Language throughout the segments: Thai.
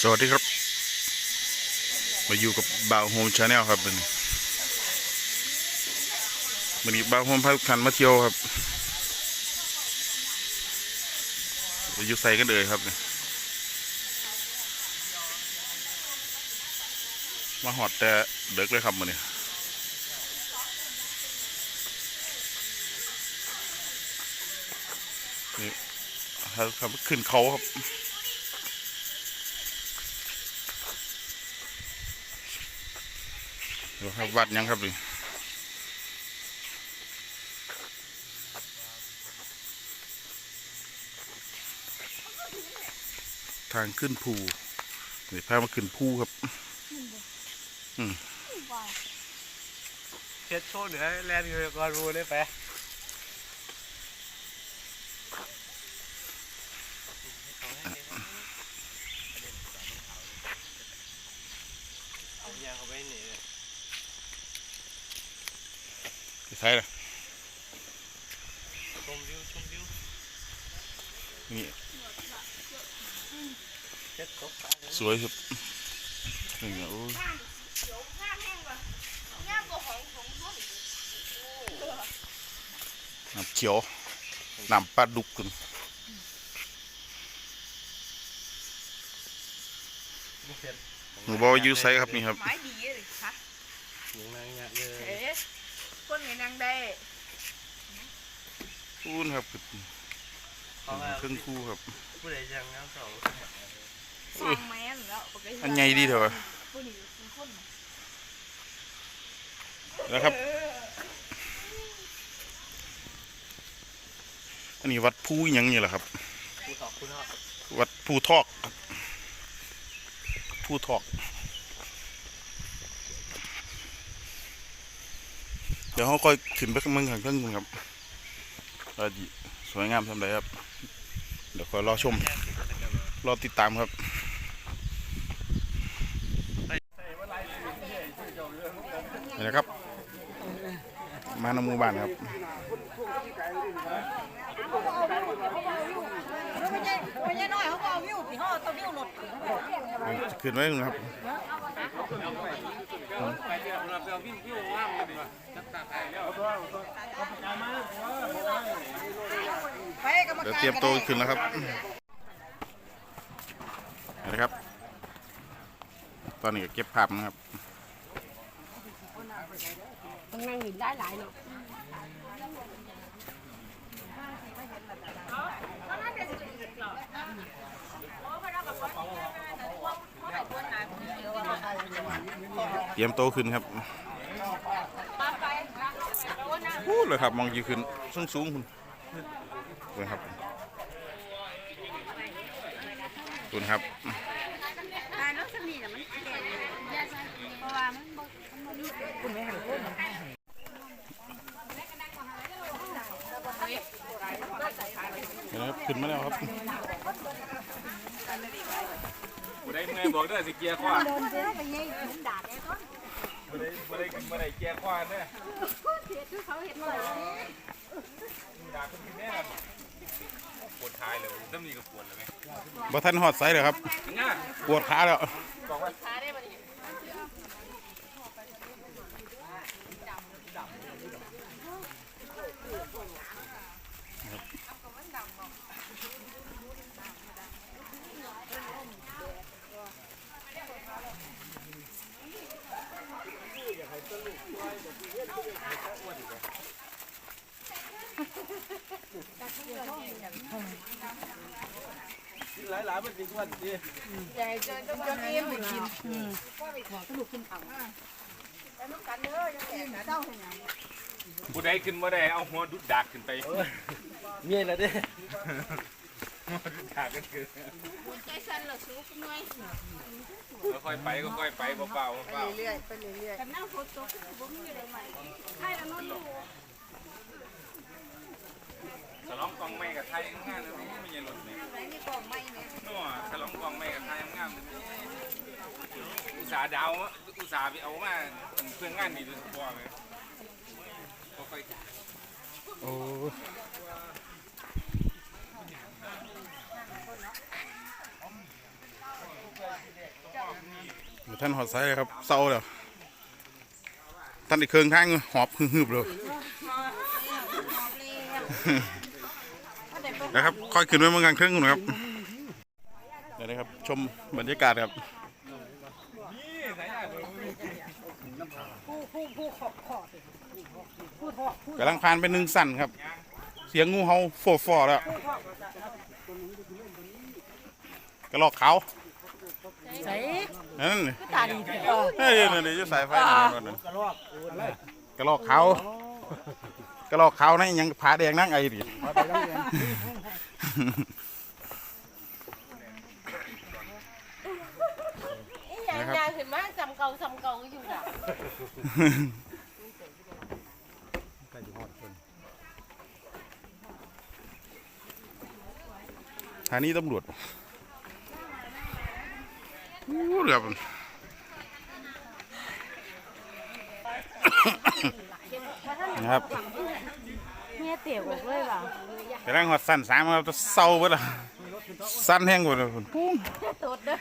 สวัสดีครับ มาอยู่กับบาวโฮมชาแนลครับวันนี้วันนี้บาวโฮมพาทุกท่านมาเที่ยวครับไปอยู่ใส่กันเลยครับมาหอดแต่เด็กเลยครับมันนี้นี่ครับขึ้นเขาครับ ดูครับวัดยังครับนี่ทางขึ้นภูนี่พามาขึ้นภูครับเฮ็ดโชว์เหนือแลนด์อยู่ก่อนรูได้ไปเอายาเข้าไปนี่เลย ใช่ละชมวิวชมวิวนี่เฮ็ดตกปลาเลยสวย ครับนี่โอ้ยน้ำเขียวน้ำปลาดุกกันเฮ็ดหนูบอกว่าอยูไซครับนี่ครับไม้ดีเลยค่ะหนูนางงะเลยเอ๊ะคนไงนางได้อู้นครับเพราะว่าครึ่งคู่ครับ ผู้ใดยังน้ำสองสร้างแมนแล้วปกติอันใหญ่ดีเถอะวะผู้นี้เป็นคนน่ะนะครับ อันนี้วัดภูอิหยังนี่แหละครับผู้สองผู้นอกวัดภูทอกครับภูทอก เดี๋ยวเขาค่อยขึ้นไปข้างเมืองข้างเครื่องครับว่าสิสวยงามทำไรครับ เดี๋ยวคอยรอชม รอติดตามครับนี่นะครับ มานมูบ้านครับไม่ใช่น้อยเขาบอกวิวพี่ห้อตัววิวหลดขึ้นไว้นะครับ เดี๋ยวเตรียมโตวขึ้นแล้วครับนี่นะครับ ตอนนี้ก็เก็บภาพนะครับ ต้องนั่งหินได้หลายเนาะ เตรียมโตขึ้นครับพูดเลยครับมองยีขึ้นสูงสูงคุณเลยครับคุณครับตายแล้วสมีน่ะมันแดงเพราะว่ามันบ่มันบ่คุณครับขึ้นมาแล้วครับผู้ใดเมื่อยบอกเด้สิเกียร์ขวาโดนเจอ ไปยัยผมด่าแกต้นผู้ใดผู้ใดผู้ใดเกียร์ขวาเด้อเสียที่เขาเห็นเลยด่าคนที่แม่ปวดท้ายเลยต้องมีกับปวดเลยไหมบ่ทันหอดไซส์เลยครับง่ายปวดขาแล้วบอกว่า หลายหลายมันดีกว่าดีใหญ่เจอเจ้าเจ้าเอ็มไปกินผู้ใดขึ้นมาได้เอาหัวดุดดักขึ้นไปเมียนะเด้หัวดุดดักกันขึ้นใจสั่นเหรอสู้คุณหน่อยค่อยไปก็ค่อยไปเบาๆเบาเรื่อยๆไปเรื่อยแต่น้ำฝนตกคือบ่มีอะไรใหม่ใช่แล้วนอนอยู่ๆ สลองกองไม้กับไทยงานเลยไม่ใช่รถเนี่ยๆไหนมีกล่องไม้เนี่ยนัวสลองกองไม้กับไทยงานเลยอุตสาห์ดาวอุตสาห์ไปเอามาเพื่องานดีดูสปอร์เลยค่อยโอ้ท่านหอดไซเลยครับเศร้าแล้วท่านอีกเครื่องทางอยู่หอบฮึบๆเลย นะครับ ค่อยขึ้นไปเมืองกลางเครื่องนู่นครับเดี๋ยวนะครับ ชมบรรยากาศครับผู้ผู้ผู้ขอขอผู้ทอกผู้กำลังผ่านไปหนึ่งสั่นครับ เสียงงูเห่าฟอฟอๆแล้วกระลอกเขาวใส่นั่นตาดีเถอะเฮ้ยนี่นี่จะสายไฟนั่นนั่นกระลอกกระลอกเขาวกระลอกเขาวนั่นยังผาแดงนั่งไอ้ดิ ยางยางขึ้นมาจำเก่าจำเก่าอยู่น่ะทางนี้ตำรวจอู้เรือมันนะครับ เมียเตี๋ยวออกเลยว่ะกำลังหอดสั้นสามครับจะเศร้าเบิดละสั้นแห้งหมดเลยคุณปุ้งตดเด้อ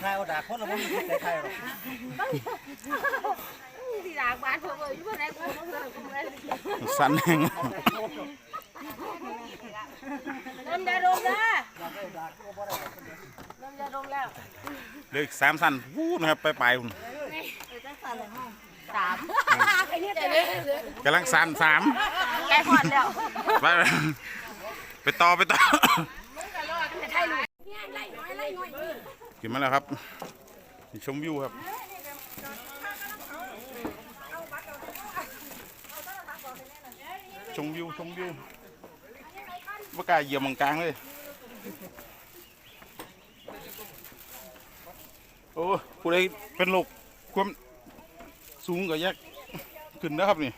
ใครเอาด่าคนละมันไม่ใช่ใครหรอกสิดากบ้านเพิ่นเอ้ยอยู่บ่ได้กูเพิ่นกูเลยสั้นแห้งน้ำยาดมนะน้ำยาดมแล้วเหลืออีกสามสั้นพูดนะครับไปไปคุณสามไอ้เนี่ยเดี๋ ยวนี้กำลังสั้นสามแกหอดแล้วไปไปไปต่อไปต่อขึ้นมาแล้วครับนี่ชมวิวครับชมวิวชมวิวว่ากล้าเหยียบมังกลางเลย โอ้ผู้ใดเป็นโรคความ สูงก็แยกขึ้นนะครับนี่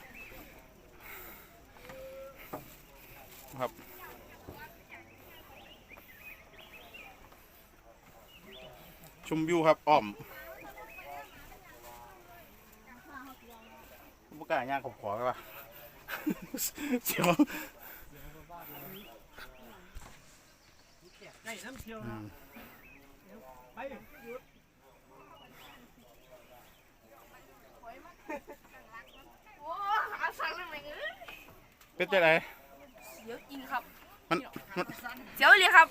ครับชมวิวครับอ้อมบุกล้าย่างขอบขอกันปะเสียวไอ้น้ำเชียวนะไปหยุด โอ้เอาสั่งเลยแม่งเอ้ย เป็นจะไรเดี๋ยวกินครับมันมันเดี๋ยวเลยครับ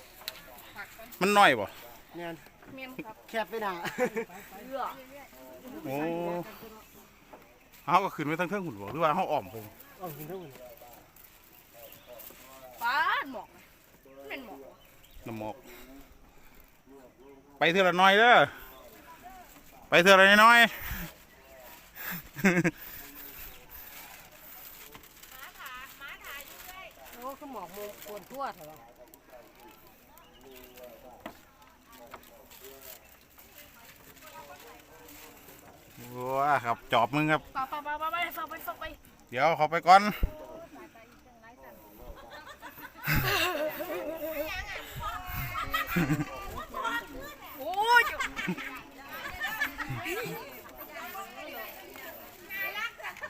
มันน้อยบ่เนี่ยเมียนครับแคบไปหนาเลือโอ้เขาก็ขึ้นไปทั้งเครื่องหุ่นบ่หรือว่าเขาอ้อมไปเอาถึงเท่าไหร่ป้าดหมอกเป็นหมอกน้ำหมอก ไปเท่าละน้อยเด้อไปเท่าละน้อย โอ้คือห มอกโมกปวดทั่วเถอะว้าครับจอบมึงครับ ไปไปไปไปไปฝากไปฝากไปเดี๋ยวเขาไปก่อน โอ้ย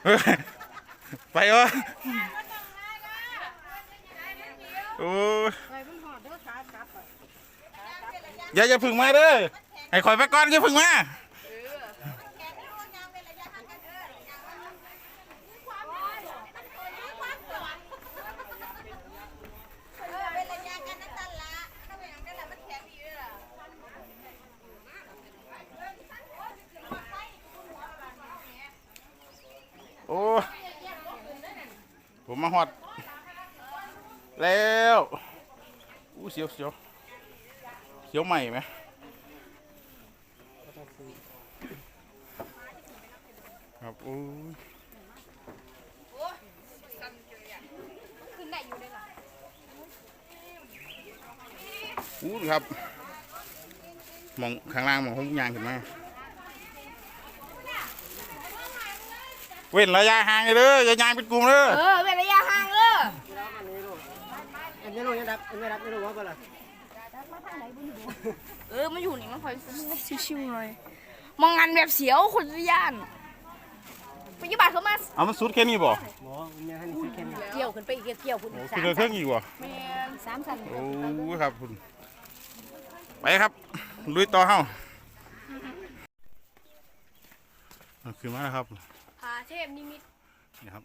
เฮ้ยไปวะ โอ้ยอย่าอย่าพึ่งมาเด้อให้คอยไปก่อนอย่าพึ่งมาโอ้ยผมมาหอด แล้วอู้เสียวเสียวเสียวใหม่ไหมครับโอ้ยขึ้นได้อยู่ได้หรออู้ครับมองข้างล่างมองห้องยางขึ้นมาเว้นระยะห่างเลยอย่ายางเป็นกลุ่มเลยเออเป็นระยะห่างเออ อันนี้ลูกยังรับอันนี้รับไม่รู้ว่าเปล่าเออมันอยู่นี่มันคอยชิวๆหน่อยมองงานแบบเสียวคนวิญญาณปัจจุบันเขามาเอามันสุดแค่นี้บ่หมอมันยังให้นี่แค่นี้เกี่ยวขึ้นไปอีกเกี่ยวขึ้นโอ้อีกคือสามเดินเครื่องอีกบ่แมนสามสันโอ้ครับคุณไปครับลุยต่อเฮามเอาขึ้นมาแล้วครับพาเทพนิมิตนี่ครับ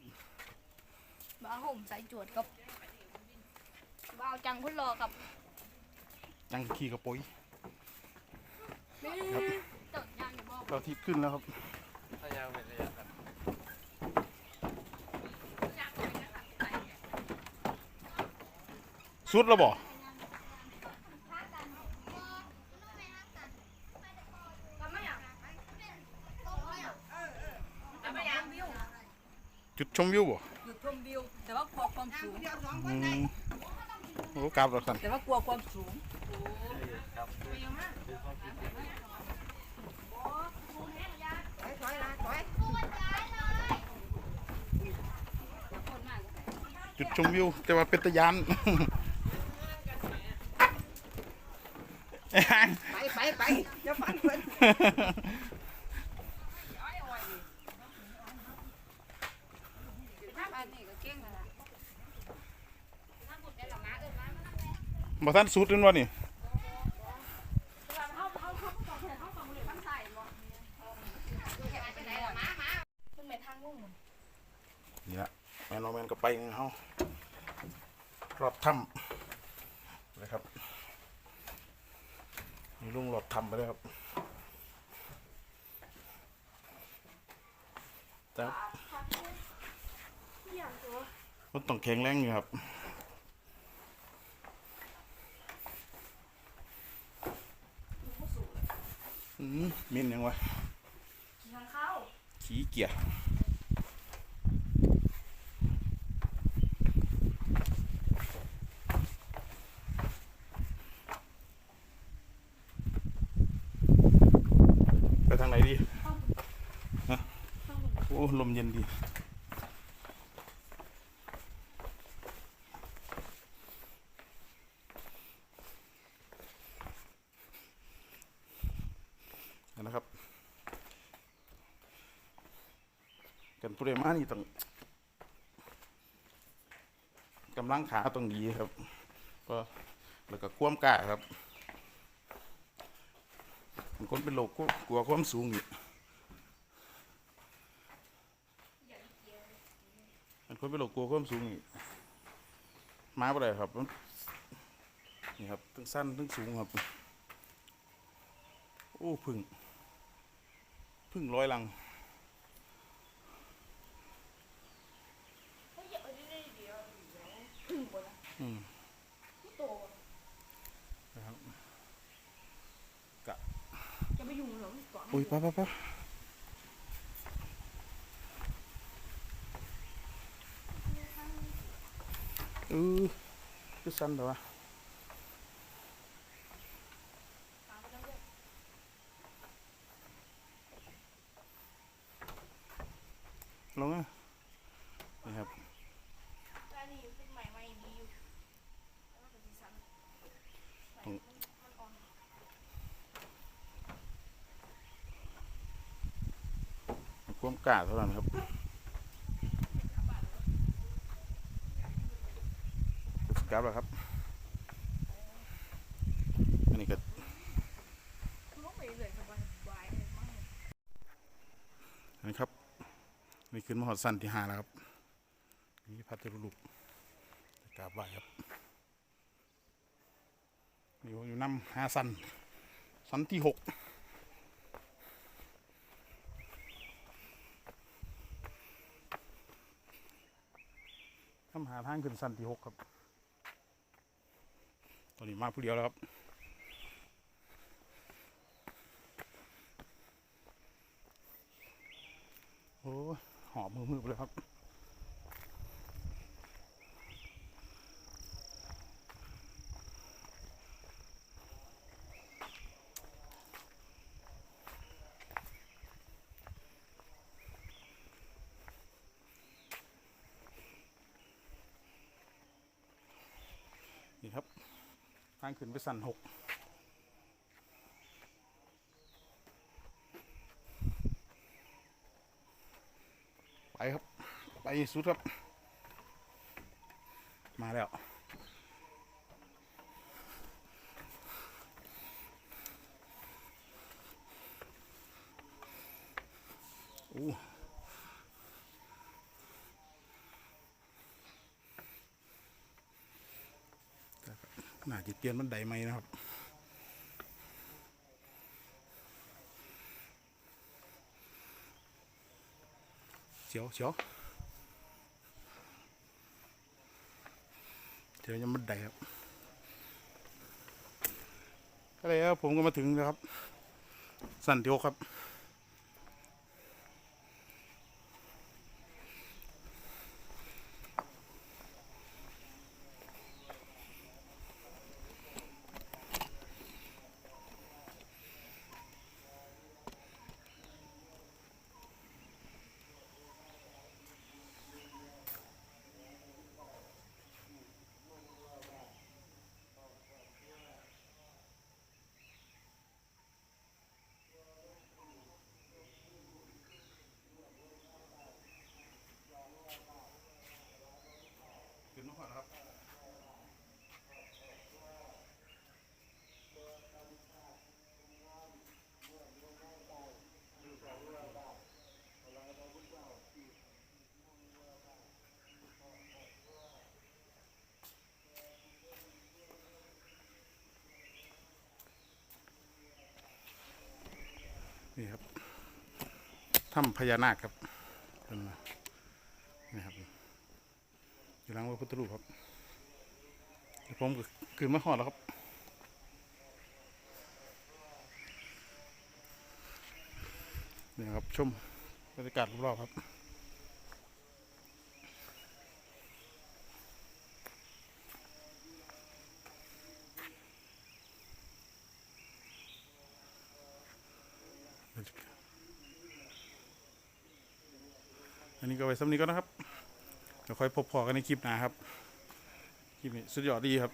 บ้าห่มสายจวดกับ บ้าวจังพุ่นรอกับจังขี่กระโปอยนี่ครับเติมยางอย่าบอกเราทิศขึ้นแล้วครับถ้ายาวเป็นระยะกันสุดแล้วบ่จุดชมวิวบ่อยู่ชมวิวแต่ว่ากลัวความสูง อืมโอ้กลับแล้วสันแต่ว่ากลัวความสูงจุดชมวิว แต่ว่าเป็นตะยานไอ้ห่างไปไปไปอย่าฟันเพิ่น ถ้าอันนี้ก็เก่งแล้วล่ะ บ่ท่านสุดนั่นวะนี่านี่นี่แหละแมนนวละแมนโนแมนก็ไปเฮารอบถ้ำเลยครับมีลุงรอบถ้ำไปเลยครับแต่มันต้องแข็งแรงอยู่ครับ มินยังวะทางเข้าขี้เกียจไปทางไหนดี ฮะ โอ้ ลมเย็นดี นะครับ กัน ผู้ใดมานี่ต้องกำลังขาต้องดีครับก็แล้วก็ความกล้าครับบางคนเป็นโรคกลัวความสูงนี่บางคนเป็นโรคกลัวความสูงนี่มาบ่ได้ครับนนี่ครับทั้งสั้นทั้งสูงครับ โอ้พึ่งพึ่งร้อยลัง อืมนะครับกะจะไปยุ่งเหรอก่อนอุ้ยไปไปไปเออคือสั้นแต่ว่าลงอะนี่ครับ อันนี้เป็นใหม่ใหม่ดีอยู่แล้วมันเป็นสีสัน ความกล้าเท่านั้นครับกลับแล้วครับอันนี้ก็ลูกไปเลยสบายสบายเลยมั้งอันนี้ครับนี่ขึ้นมหอดสั้นที่ห้าแล้วครับนี่พัทลุลุกกราบไหวครับอยู่อยู่น้ำห้าสั้นสั้นที่หกำหาทางขึ้นสันที่หกครับ ตอนนี้มาผู้เดียวแล้วครับโอ้หอมมือๆเลยครับ ทางขึ้นไปสั่นหกไปครับ ไปสุดครับ มาแล้ว โอ้ น่าจะเปลี่ยนบันไดไหมนะครับเฉียวเฉียวเดี๋ยวยังบันไดครับก็เลยครับผมก็มาถึงแล้วครับ สันติโอครับ นี่ครับถ้ำพญานาคครับเป็นมานี่ครับอยู่หลังพระพุทธรูปครับผมก็ขึ้นมาหอดแล้วครับนี่ครับชมบรรยากาศรอบๆครับ อันนี้ก็ไว้สำนี้ก็นะครับเดี๋ยวค่อยพบพอกันในคลิปหน้าครับคลิปนี้สุดยอดดีครับ